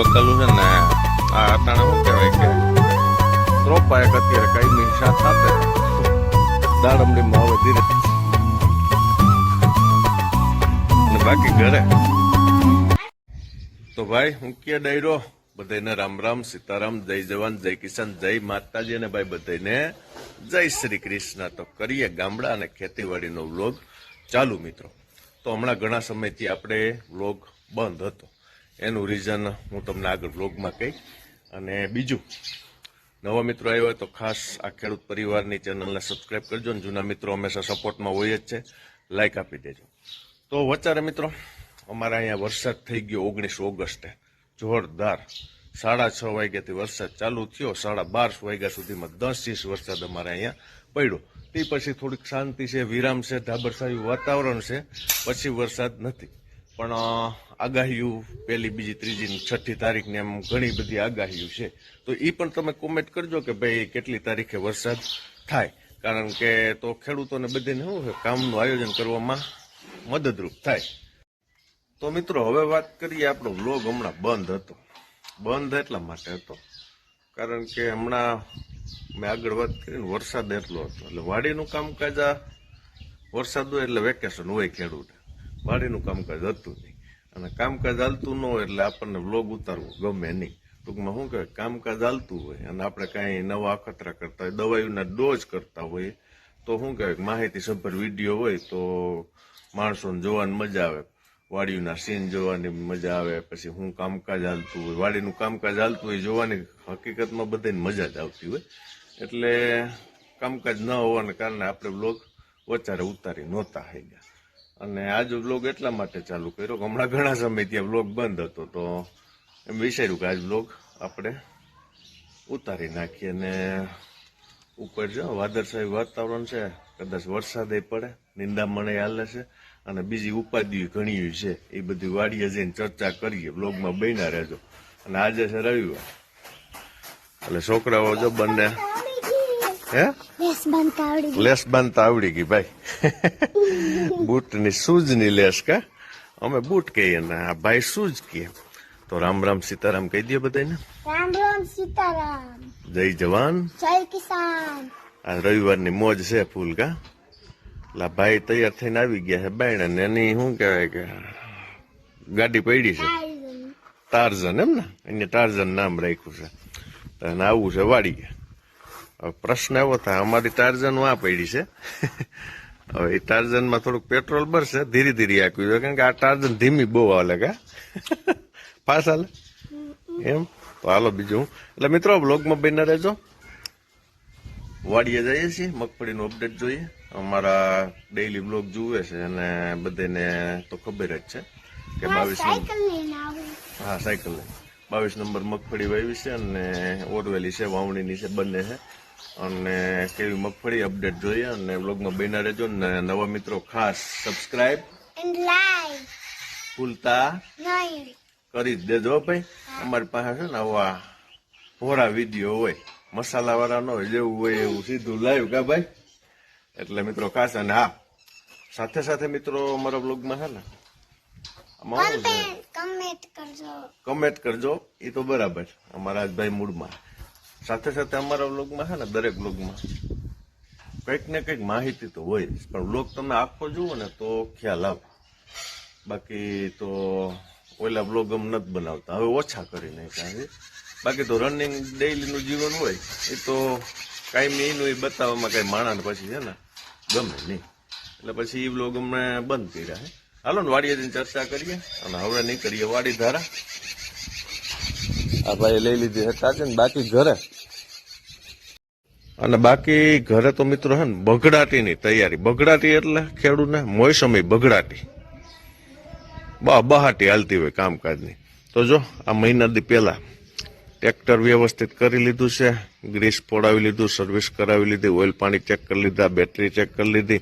બકાલું છે ને, આ અટાણે શું કહેવાય કે રોપા અત્યારે કઈ સાથ આપે દાડમડીમાં હવે ધીરે બાકી ઘરે. તો ભાઈ, હું કે ડાયરો? બધાને રામ રામ, સીતારામ, જય જવાન, જય કિસાન, જય માતાજી અને ભાઈ બધાને જય શ્રી કૃષ્ણ. તો કરીએ ગામડા અને ખેતીવાડીનો વ્લોગ. ચાલુ મિત્રો. તો હમણાં ઘણા સમયથી આપણે વ્લોગ બંધ હતો. એનું રીઝન હું તમને આગળ બ્લોગમાં કહી અને બીજું, નવા મિત્રો આવ્યા તો ખાસ આ ખેડૂત પરિવારની ચેનલને સબસ્ક્રાઈબ કરજો અને જૂના મિત્રો હંમેશા સપોર્ટમાં હોય જ છે. લાઇક આપી દેજો. તો વચારે મિત્રો, અમારે અહીંયા વરસાદ થઈ ગયો ઓગણીસ ઓગસ્ટે. જોરદાર. સાડા છ વાગ્યાથી વરસાદ ચાલુ થયો. સાડા બાર વાગ્યા સુધીમાં દસ ઇંચ વરસાદ અમારે અહીંયા પડ્યો. તે પછી થોડીક શાંતિ છે, વિરામ છે ધાબરસાયું વાતાવરણ છે. પછી વરસાદ નથી. પણ આગાહીઓ પહેલી, બીજી ત્રીજી છઠ્ઠી તારીખની એમ ઘણી બધી આગાહીઓ છે. તો એ પણ તમે કોમેન્ટ કરજો કે ભાઈ કેટલી તારીખે વરસાદ થાય. કારણ કે તો ખેડૂતોને બધીને શું કામનું આયોજન કરવામાં મદદરૂપ થાય. તો મિત્રો, હવે વાત કરીએ આપણો વ્લોગ હમણાં બંધ હતો. બંધ એટલા માટે હતો. કારણ કે હમણાં મેં આગળ વાત કરીને વરસાદ એટલો હતો. એટલે વાડીનું કામકાજ આ વરસાદ હોય એટલે વેકેશન હોય ખેડૂત. વાડીનું કામકાજ હતું નહીં. અને કામકાજ હાલતું ન હોય એટલે આપણને વ્લોગ ઉતારવું ગમે નહીં. ટૂંકમાં શું કહેવાય? કામકાજ હાલતું હોય અને આપણે કાંઈ નવા અખતરા કરતા હોય દવાઈઓના ડોઝ કરતા હોય તો શું કહેવાય? માહિતી સભર વીડિયો હોય તો માણસોને જોવાની મજા આવે. વાડીઓના સીન જોવાની મજા આવે, પછી હું કામકાજ હાલતું હોય. વાડીનું કામકાજ હાલતું હોય જોવાની હકીકતમાં બધાને મજા જ આવતી હોય. એટલે કામકાજ ન હોવાને કારણે આપણે બ્લોગ વચારે ઉતારી નહોતા ગયા અને આજ બ્લોગ એટલા માટે ચાલુ કર્યો કે હમણાં ઘણા સમય ત્યાં બ્લોગ બંધ હતો. તો એમ વિચાર્યું કે આજ બ્લોગ આપણે ઉતારી નાખીએ અને ઉપર જો વાદળશાહી વાતાવરણ છે, કદાચ વરસાદ પડે નિંદામણે હાલે છે અને બીજી ઉપાધિઓ ઘણી છે. એ બધી વાડીએ જઈને ચર્ચા કરીએ બ્લોગમાં બન્યા રહેજો. અને આજે છે રવિવાર. એટલે છોકરાઓ જો બંને હે? લેસ બાંધતા આવડી ગઈ. લેસ બાંધતા આવડી ગઈ ભાઈ. બૂટની સૂજની લેસ કા? અમે બૂટ કહીએ ને આ ભાઈ સૂજ કહે તો રામ રામ સીતારામ કહી દે બધાને રામ રામ સીતારામ. જય જવાન. જય કિસાન. આ રવિવારની મોજ છે ફૂલ કા? એટલે ભાઈ તૈયાર થઈને આવી ગયા છે બાયણે ને એની શું કહેવાય કે ગાડી પડી છે. ટાર્ઝન એમ ને? એને ટાર્ઝન નામ રાખ્યું છે. એને આવું છે વાડી હવે પ્રશ્ન એવો થાય અમારી ટાર્ઝન આ પડી છે. હવે એ ટાર્ઝનમાં થોડુંક પેટ્રોલ ભરશે ધીરે ધીરે આપ્યું છે કારણ કે આ ટાર્ઝન ધીમી બહુ હાલે કા? પાસ હાલે? એમ? તો હાલો બીજું એટલે મિત્રો બ્લોગમાં બહીને રહેજો. વાડીએ જઈએ છીએ મગફળીનું અપડેટ જોઈએ. અમારા ડેઈલી બ્લોગ જુએ છે અને બધાને તો ખબર જ છે કે બાવીસ હા સાયકલ લઈને. બાવીસ નંબર મગફળી વાવી છે અને ઓરવેલી છે વાવણીની છે બંને છે. અને કેવી મગફળી અપડેટ જોઈએ અને બ્લોગમાં બન્યા રહેજો ને નવા મિત્રો ખાસ સબસ્ક્રાઇબ ભૂલતા કરી જ દેજો ભાઈ. અમારી પાસે છે ને આવા ભોરા વીડિયો હોય મસાલા વાળા ન હોય જેવું હોય એવું સીધું લાવ્યું કા ભાઈ? એટલે મિત્રો ખાસ અને હા સાથે સાથે મિત્રો અમારા બ્લોગમાં છે ને? કમેન્ટ કરજો. કમેન્ટ કરજો. એ તો બરાબર અમારા ભાઈ મૂડમાં સાથે સાથે અમારા વ્લોગમાં છે ને દરેક વ્લોગમાં. કંઈક ને કંઈક માહિતી તો હોય પણ વ્લોગ તમે આખો જુઓ ને તો ખ્યાલ આવે. બાકી તો ઓલા વ્લોગ અમ નથી બનાવતા. હવે ઓછા કરી નાખ્યા બાકી તો રનિંગ ડેઈલીનું જીવન હોય એ તો કાંઈ એનું એ બતાવવામાં કાંઈ માણસને પછી છે ને ગમે નહીં. એટલે પછી એ વ્લોગ અમે બંધ કર્યા છે. હાલો ને વાડીએ જઈને ચર્ચા કરીએ. અને હવે નહીં કરીએ વાડી ધારા. આ ભાઈ લઈ લીધી છે ને બાકી ઘરે. અને બાકી ઘરે તો મિત્રો હે ને બગડાટીની તૈયારી. બગડાટી એટલે ખેડૂતને મોસમી બગડાટી. બા બહાટી હાલતી હોય કામકાજની. તો જો, આ મહિના દી પહેલા ટ્રેક્ટર વ્યવસ્થિત કરી લીધું છે. ગ્રીસ પોડાવી લીધું સર્વિસ કરાવી લીધી, ઓઇલ પાણી ચેક કરી લીધા બેટરી ચેક કરી લીધી.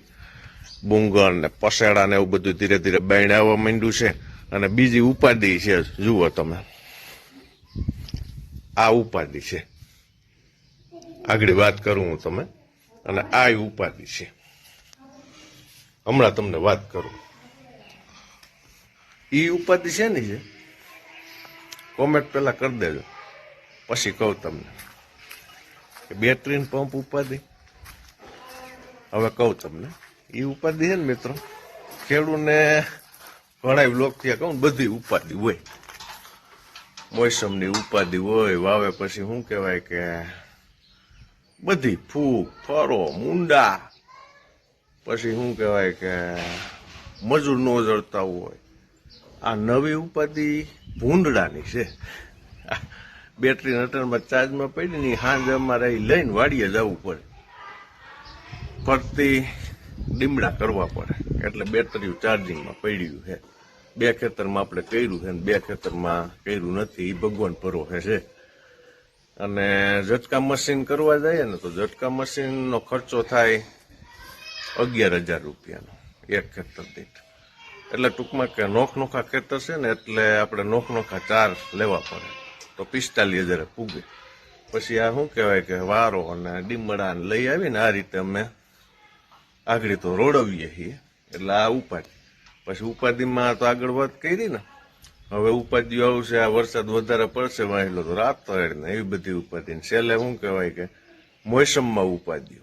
બુંગર ને પસેડા ને એવું બધું ધીરે ધીરે બેણાવવા માંડ્યું છે. અને બીજી ઉપાધિ છે, જુઓ તમે. આ ઉપાધિ છે. આગળ વાત કરું હું તમે અને આ ઉપાધિ છે. હમણાં તમને વાત કરું. ઈ ઉપાધિ છે ને છે? કોમેન્ટ પેલા કરી દેજો. પછી કહું તમને બેટરીન પંપ ઉપાધિ. હવે કહું તમને ઈ ઉપાધિ છે ને મિત્રો? ખેડૂને ઘણા લોક થયા કહું બધી ઉપાધિ હોય. મોસમની ઉપાધિ હોય, વાવે પછી શું કહેવાય કે બધી ફૂગ ફરો મુંડા, પછી શું કહેવાય કે મજૂર નો જળતા હોય. આ નવી ઉપાધિ ભૂંડડાની છે. બેટરી નટરમાં ચાર્જમાં પડી ને હાંજ અમારે લઈને વાડીએ જવું પડે. ફરતી ડીમડા કરવા પડે. એટલે બેટરી ચાર્જિંગમાં પડ્યું છે. બે ખેતરમાં આપણે કર્યું છે બે ખેતરમાં કર્યું નથી એ ભગવાન પરોહે છે. અને ઝટકા મશીન કરવા જઈએ ને તો ઝટકા મશીનનો ખર્ચો થાય અગિયાર હજાર રૂપિયાનો એક ખેતર દીઠ. એટલે ટૂંકમાં કે નોખ નોખા ખેતર છે ને એટલે આપણે નોખ નોખા ચાર લેવા પડે. તો પિસ્તાલીસ હજારે પૂગે. પછી આ શું કહેવાય કે વારો અને ડીમડા લઈ આવીને આ રીતે અમે આગળ તો રોડવીએ છીએ, એટલે આ ઉપાધિ પછી ઉપાધિમાં તો આગળ વાત કરી ને. હવે ઉપાધિઓ આવશે, આ વરસાદ વધારે પડશે વાંચલો તો રાત તો ને. એવી બધી ઉપાધિ છેલ્લે શું કહેવાય કે, મોસમમાં ઉપાધિઓ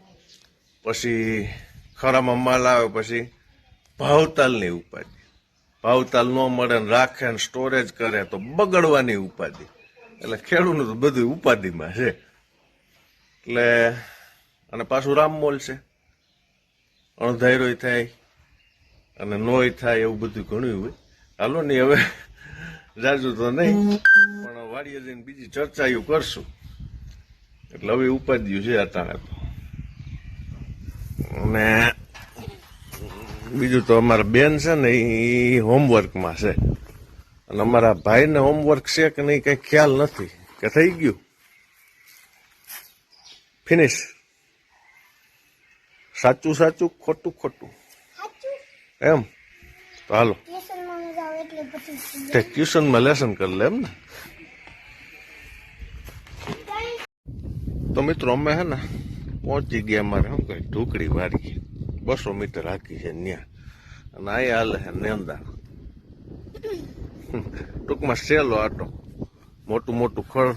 પછી ખરામાં માલ આવે, પછી ભાવતાલની ઉપાધિ ભાવતાલ ન મળે ને રાખે ને સ્ટોરેજ કરે તો બગડવાની ઉપાધિ એટલે ખેડૂતનું તો બધું ઉપાધિમાં છે. એટલે, અને પાછું રામમોલ છે. અણધાર્યોય થાય અને નોય થાય એવું બધું ઘણું હોય. હાલો ને હવે જાજુ તો નહીં, પણ વાડીએ જઈને બીજી ચર્ચાઓ કરશું. એટલે હવે ઉપાધિઓ છે અત્યારે તો. અને બીજું તો અમારા બેન છે ને એ હોમવર્કમાં છે. અને અમારા ભાઈને હોમવર્ક છે કે નહીં, કંઈ ખ્યાલ નથી. કે થઈ ગયું? ફિનિશ સાચું સાચું ખોટું ખોટું. એમ? તો હાલો. તે ટ્યુશનમાં લેસન કરી લે એમ ને. તો મિત્રો અમે હે ને પહોંચી ગયા અમારે શું કઈ ઢોકળી વારી બસો મીટર હાકી છે ત્યાં અને અહીંયા હાલે છે નેંદા. ટૂંકમાં સેલો આટો. મોટું મોટું ખળ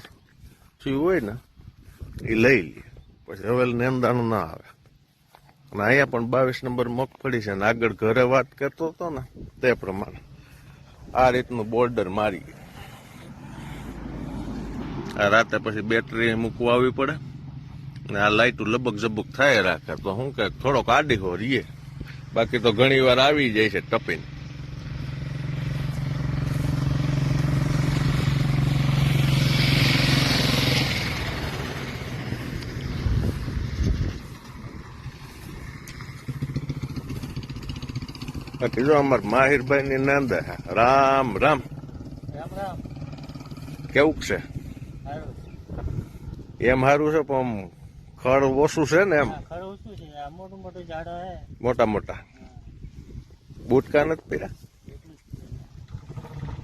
થયું હોય ને એ લઈ લે. પછી હવે નેંદાનું ના આવે. અને અહીંયા પણ બાવીસ નંબર મગફળી છે ને આગળ ઘરે વાત કરતો હતો ને તે પ્રમાણે. આ રીતનું બોર્ડર મારી. આ રાતે પછી બેટરી મૂકવા આવવી પડે. ને આ લાઈટો લબક જબક થાય રાખે તો શું કે થોડોક આડી હો રીએ બાકી તો ઘણી વાર આવી જાય છે ટપીને. જો અમાર માહિરભાઈ ની નાંદા રામ રામ. કેવું છે? એમ સારું છે પણ ખડ ઓછું છે ને એમ? મોટું મોટું બુટકા નથી છે.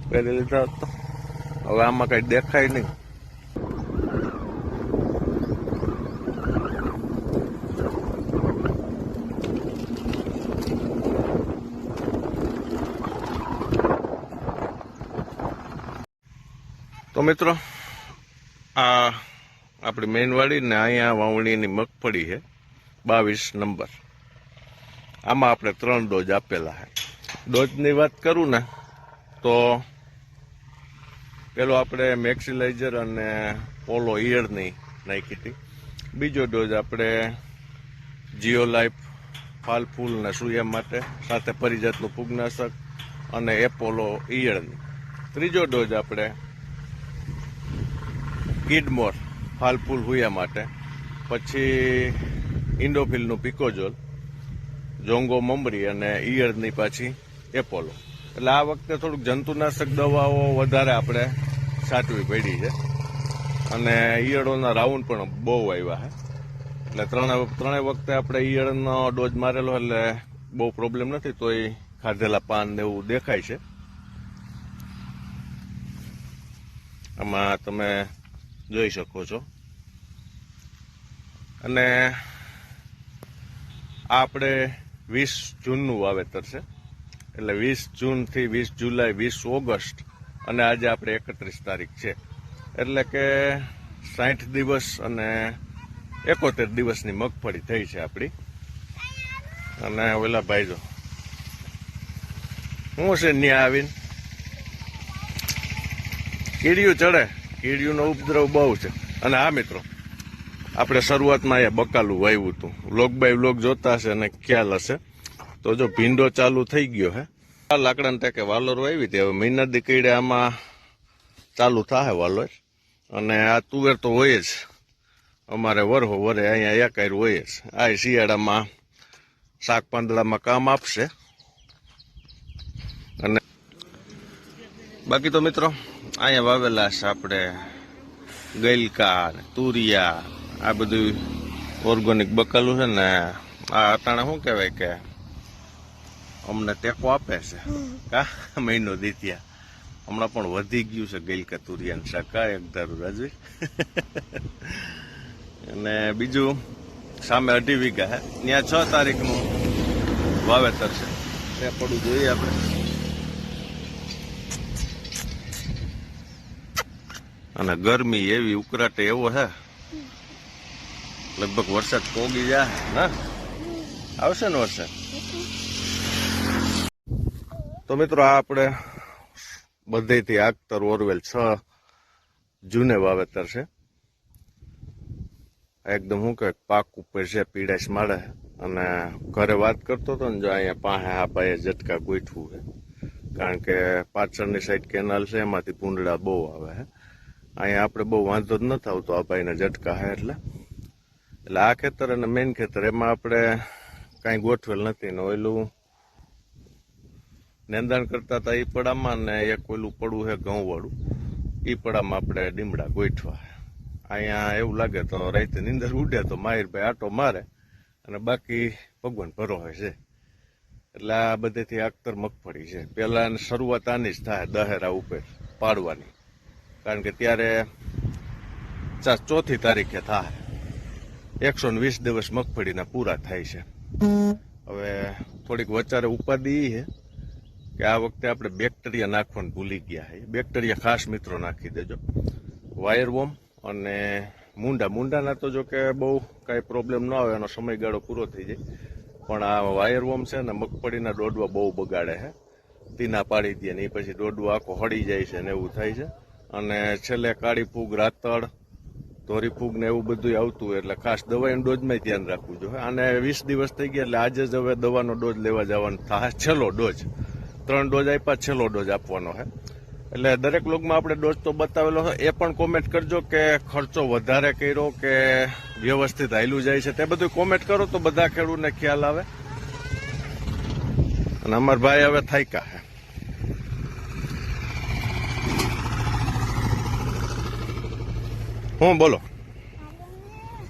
પહેરી લીધા તો. હવે આમાં કઈ દેખાય નહીં. મિત્રો, આ આપણી મેનવાડી ને અહીંયા વાવણીની મગફળી છે, બાવીસ નંબર. આમાં આપણે ત્રણ ડોઝ આપેલા છે. ડોઝની વાત કરું ને, તો પેલો આપણે મેક્સિલાઇઝર અને પોલો ઇયરની નાખી હતી. બીજો ડોઝ આપણે જીઓ લાઈફ ફાલ ફૂલ ને સુયા માટે, સાથે પરિજાતનું ફૂગનાશક અને એપોલો ઈયળની. ત્રીજો ડોઝ આપણે કિડમોર ફાલફૂલ હુયા માટે. પછી ઇન્ડોફિલનું પિકોજોલ, જોંગો મમરી અને ઈયળની પાછી એપોલો. એટલે આ વખતે થોડુંક જંતુનાશક દવાઓ વધારે આપણે સાચવી પડી છે. અને ઈયળોના રાઉન્ડ પણ બહુ આવ્યા છે. એટલે ત્રણે ત્રણેય વખતે આપણે ઈયળનો ડોઝ મારેલો એટલે બહુ પ્રોબ્લેમ નથી, તો એ ખાધેલા પાન ને એવું દેખાય છે. આમાં તમે જોઈ શકો છો. અને આપણે વીસ જૂનનું વાવેતર છે. એટલે વીસ જૂનથી વીસ જુલાઈ, વીસ ઓગસ્ટ અને આજે આપણે એકત્રીસ તારીખ છે. એટલે કે સાઠ દિવસ અને એકોતેર દિવસની મગફળી થઈ છે આપણી. અને ઓલા ભાઈ જો શું છે ન્યા આવીને? કીડિયું ચડે? કીડિયુંનો ઉપદ્રવ બહુ છે. અને હા, મિત્રો, આપણે શરૂઆતમાં અહીંયા બકાલું વાવ્યું હતું. લોક બાય લોક જોતા હશે અને ખ્યાલ હશે. તો જો ભીંડો ચાલુ થઈ ગયો હે. આ લાકડાને ટેકે વાલોર વાવી હતી. હવે મહિના કીડે આમાં ચાલુ થાય વાલોર. અને આ તુવેર તો હોય જ. અમારે વરહો વરે અહીંયા એકાયર હોય જ. આ શિયાળામાં શાક પાંદડામાં કામ આપશે. અને બાકી તો મિત્રો અહીંયા વાવેલા છે આપણે ગલકા તુરિયા આ બધું ઓર્ગોનિક બકાલું છે ને આ અટાણે શું કહેવાય કે અમને ટેકો આપે છે. કા મહિનો દીત્યા. હમણાં પણ વધી ગયું છે ગલકા તુરિયાની શાકા એક ધારું રાજવી. અને બીજું સામે અઢી વીઘા. ત્યાં છ તારીખનું વાવેતર છે. તે પડવું જોઈએ આપણે. અને ગરમી એવી ઉકરાટે એવો હે. લગભગ વરસાદ પોગી જાય, હા? આવશે ને વરસાદ? તો મિત્રો આ આપણે બધેથી આગતર ઓરવેલ છ જૂને વાવેતર છે. એકદમ શું કે પાક ઉપર છે, પીડાશ માળે. અને ઘરે વાત કરતો હતો ને જો અહીંયા પાસે આ ભાઈએ ઝટકા ગોઠવું છે. કારણ કે પાછળની સાઈડ કેનાલ છે, એમાંથી ભૂંડડા બહુ આવે છે અહીંયા આપણે બહુ વાંધો જ નથી આવતો આ ભાઈને ઝટકા હે એટલે. એટલે આ ખેતર અને મેઇન ખેતર, એમાં આપણે કાંઈ ગોઠવેલ નથી ને ઓયલું. નેંદાણ કરતા હતા એ પડામાં ને એક ઓલું પડવું છે ઘઉંવાળું. એ પડામાં આપણે ડીમડા ગોઠવા અહીંયા એવું લાગે તો રાતે નીંદર ઉડે તો માહિરભાઈ આટો મારે અને બાકી ભગવાન ભરો હોય છે. એટલે આ બધેથી આખતર મગફળી છે. પહેલાં શરૂઆત આની જ થાય દહેરા ઉપર પાડવાની. કારણ કે ત્યારે ચોથી તારીખે થાય. એકસો ને વીસ દિવસ મગફળીના પૂરા થાય છે. હવે થોડીક વચારે ઉપાદી છે કે આ વખતે આપણે બેક્ટેરિયા નાખવાનું ભૂલી ગયા છે. બેક્ટેરિયા ખાસ મિત્રો નાખી દેજો. વાયર વોમ અને મુંડા. મુંડાના તો જો કે બહુ કાંઈ પ્રોબ્લેમ ન આવે, એનો સમયગાળો પૂરો થઈ જાય. પણ આ વાયર વોમ છે ને મગફળીના ડોડવા બહુ બગાડે છે. તીના પાડી દે ને એ પછી ડોડવા આખો હળી જાય છે ને એવું થાય છે. અને છેલ્લે કાળી પૂગ રાતળ, ધોરી ફૂગ ને એવું બધું આવતું હોય એટલે ખાસ દવાઈનો ડોઝમાં ધ્યાન રાખવું જોઈએ. અને વીસ દિવસ થઈ ગયા એટલે આજે જ હવે દવાનો ડોઝ લેવા જવાનો થાય છેલ્લો ડોઝ. ત્રણ ડોઝ આપ્યા, છેલ્લો ડોઝ આપવાનો છે એટલે દરેક લોકમાં આપણે ડોઝ તો બતાવેલો છે એ પણ કોમેન્ટ કરજો કે ખર્ચો વધારે કર્યો કે વ્યવસ્થિત હાયલું જાય છે. તે બધું કોમેન્ટ કરો તો બધા ખેડૂતને ખ્યાલ આવે. અને અમાર ભાઈ હવે થાયકા છે હું બોલો?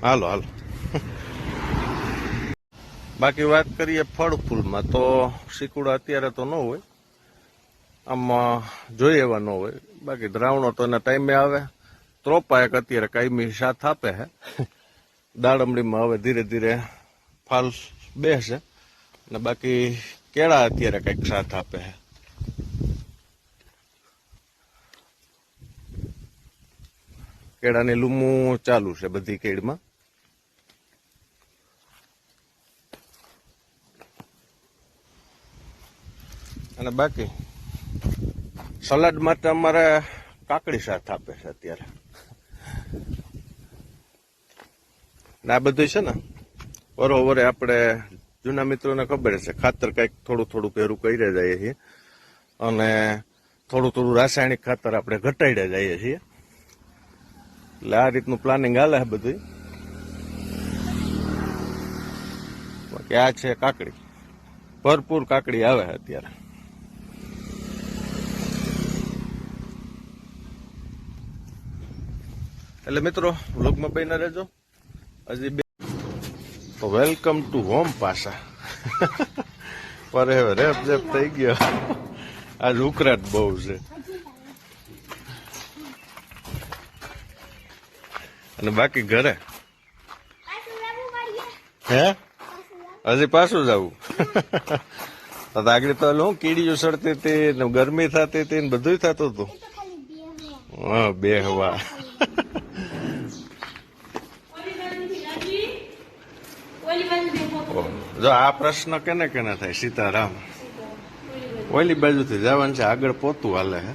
હાલો હાલો. બાકી વાત કરીએ ફળ ફૂલમાં તો શીકુડા અત્યારે તો ન હોય. આમાં જોઈએ એવા ન હોય. બાકી દ્રાવણો તો એના ટાઈમે આવે. ત્રોપા એક અત્યારે કાયમી સાથ આપે છે દાડમડીમાં હવે ધીરે ધીરે ફાલ બેસે. ને બાકી કેળા અત્યારે કંઈક સાથ આપે છે કેળાની લૂમું ચાલુ છે બધી કેળમાં. અને બાકી, સલાડ માટે અમારે કાકડી સાથ આપે છે અત્યારે. આ બધું છે ને બરોબર આપણે જૂના મિત્રોને ખબર છે, ખાતર કંઈક થોડું થોડું પહેરું કરી જઈએ છીએ. અને થોડું થોડું રાસાયણિક ખાતર આપણે ઘટાડ્યા જઈએ છીએ. એટલે આ રીતનું પ્લાનિંગ હાલે બધું બાકી આ છે કાકડી. ભરપૂર કાકડી આવે અત્યારે. એટલે મિત્રો વ્લોગમાં બહીને રહેજો. હજી બે વેલકમ ટુ હોમ પાછા. પર હવે રેપ જેપ થઈ ગયો. આજ ઉકરાટ બહુ છે. અને બાકી ઘરે? હે? હજી પાછું જવું આગળ તો હું કીડીઓ સડતી હતી ને ગરમી થતી હતી ને બધું થતું હતું. હા બે હવા. જો આ પ્રશ્ન કેને કેને થાય? સીતારામ. ઓલી બાજુથી જવાનું છે આગળ પોતું હાલે હે?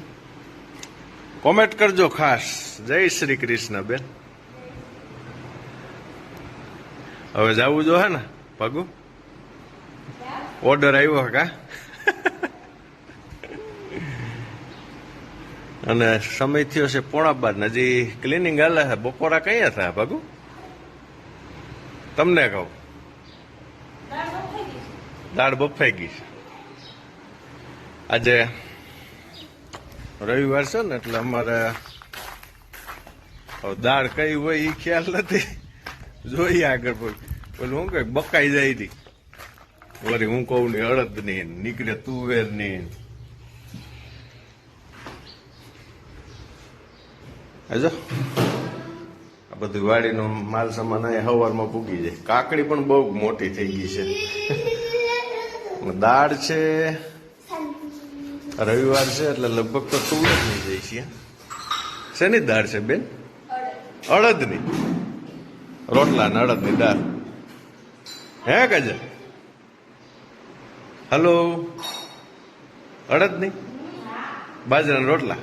કોમેન્ટ કરજો ખાસ. જય શ્રી કૃષ્ણ બેન. હવે જવું જો હે ને પગુ ઓર્ડર આવ્યો કા? અને સમય થયો છે પોણા ને, હજી ક્લિનિંગ હાલે છે બપોરા કયા થયા પગુ તમને કહું. દાળ બફાઈ ગઈ છે. આજે રવિવાર છે ને, એટલે અમારે દાળ કઈ હોય એ ખ્યાલ નથી. જોઈએ આગળ પેલું હું કઈ બકાઈ જાય હતી વળી હું કહું ને અડદ ને નીકળે તુવેરની. હજો આ બધું વાડીનો માલ સામાન અહીંયા હવારમાં પૂગી જાય. કાકડી પણ બહુ મોટી થઈ ગઈ છે. દાળ છે રવિવાર છે એટલે લગભગ તો તુવેર નહીં જાય છે. શેની દાળ છે બેન? અડદની રોટલા ને અડદની દાળ. હે ગજર હલો? અડદની બાજરાના રોટલા?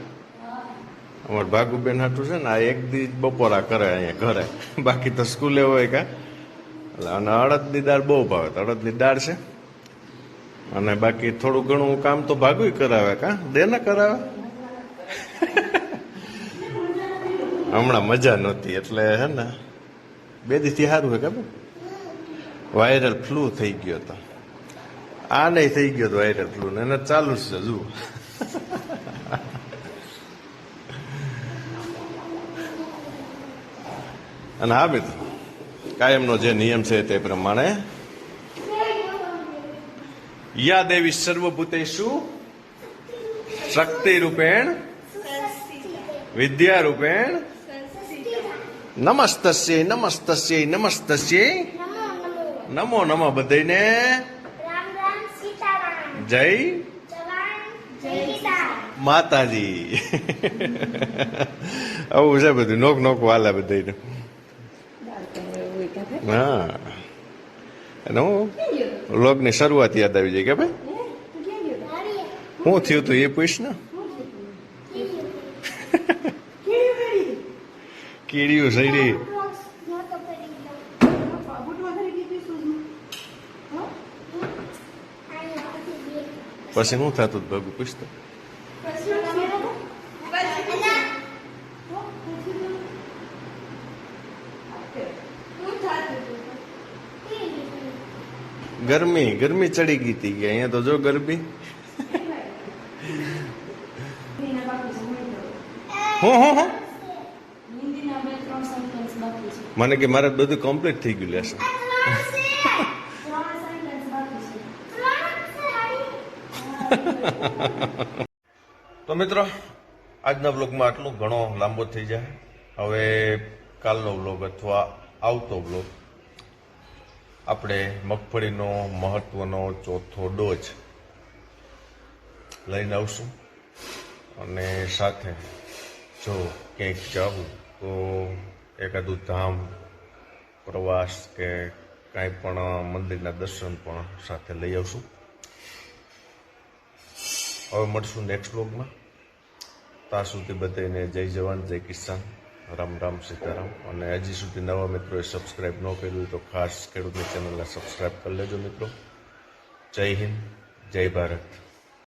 અમારે ભાગુબેન હાટું છે ને, આ એક દી બપોરા કરે અહીંયા ઘરે. બાકી તો સ્કૂલે હોય કા? એટલે અને અડદની દાળ બહુ ભાવે. તો અડદની દાળ છે. અને બાકી થોડું ઘણું કામ તો ભાગુય કરાવે કા? દે ને કરાવે? હમણાં મજા નહોતી, એટલે હે ને. બે દિવસથી સારું છે ખબર વાયરલ ફ્લૂ થઈ ગયો હતો આ નહીં થઈ ગયો હતો વાયરલ ફ્લૂ ને એને ચાલુ છે જુઓ અને હા મિત્ર કાયમનો જે નિયમ છે તે પ્રમાણે યા દેવી સર્વભૂતેશુ શક્તિ રૂપેણ વિદ્યા રૂપેણ નમસ્તસ્ય નમસ્તસ્ય નમસ્તસ્ય. નમો નમો નમો નમો બધાને જય માતાજી. આવું છે બધું નોક નોક વાલા બધાને હા. અને હું લોગની શરૂઆત યાદ આવી જાય કે ભાઈ? શું થયું તું એ પૂછ ને કીડીયું સડી. પછી શું થતું ભગું પૂછતો ગરમી ગરમી ચડી ગઈ હતી અહીંયા તો જો ગરમી હું હું હું? મને કે મારે બધું કમ્પ્લીટ થઈ ગયું, લેસન. તો મિત્રો, આજના બ્લોગમાં આટલું ઘણો લાંબો થઈ જાય. હવે કાલનો બ્લોગ અથવા આવતો બ્લોગ આપણે મગફળીનો મહત્વનો ચોથો ડોઝ લઈને આવશું. અને સાથે જો ક્યાંક જવું તો એકાદું ધામ પ્રવાસ કે કાંઈ પણ મંદિરના દર્શન પણ સાથે લઈ આવશું. હવે મળશું નેક્સ્ટ બ્લોગમાં ત્યાં સુધી બધાને જય જવાન, જય કિસાન. રામ રામ સીતારામ. અને હજી સુધી નવા મિત્રોએ સબસ્ક્રાઈબ ન કર્યું તો ખાસ ખેડૂતની ચેનલને સબસ્ક્રાઈબ કરી લેજો મિત્રો. જય હિન્દ, જય ભારત.